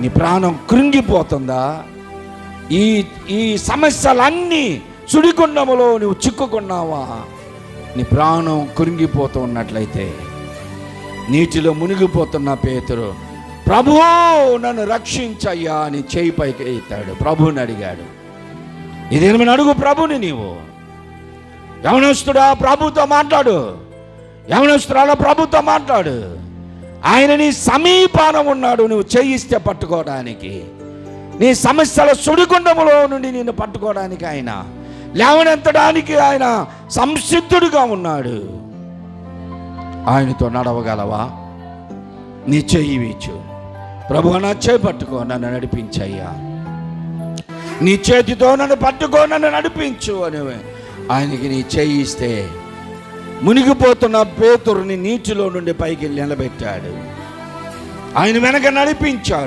నీ ప్రాణం కృంగిపోతుందా? ఈ ఈ సమస్యలన్నీ సుడిగుండములో నువ్వు చిక్కుకున్నావా? నీ ప్రాణం కృంగిపోతూ ఉన్నట్లయితే నీటిలో మునిగిపోతున్న పేతురు ప్రభు నన్ను రక్షించయ్యా అని చేయి పైకి ఎత్తాడు. ప్రభుని అడిగాడు. ఇదేమి అడుగు ప్రభుని నీవు? యవనస్తుడా ప్రభుతో మాట్లాడు. యవనస్తురాల ప్రభుతో మాట్లాడు. ఆయన నీ సమీపాన ఉన్నాడు నువ్వు చేయిస్తే పట్టుకోవడానికి. నీ సమస్యల సుడిగుండములో నుండి నిన్ను పట్టుకోవడానికి ఆయన. లేవనెత్తడానికి ఆయన సంసిద్ధుడుగా ఉన్నాడు. ఆయనతో నడవగలవా? నీ చెయ్యి వీచు. ప్రభు నా చేయి పట్టుకో నన్ను నడిపించయ్యా. నీ చేతితో నన్ను పట్టుకో నన్ను నడిపించు అని ఆయనకి నీ చేయిస్తే మునిగిపోతున్న పేతురుని నీటిలో నుండి పైకి నిలబెట్టాడు. ఆయన వెనక నడిపించాడు.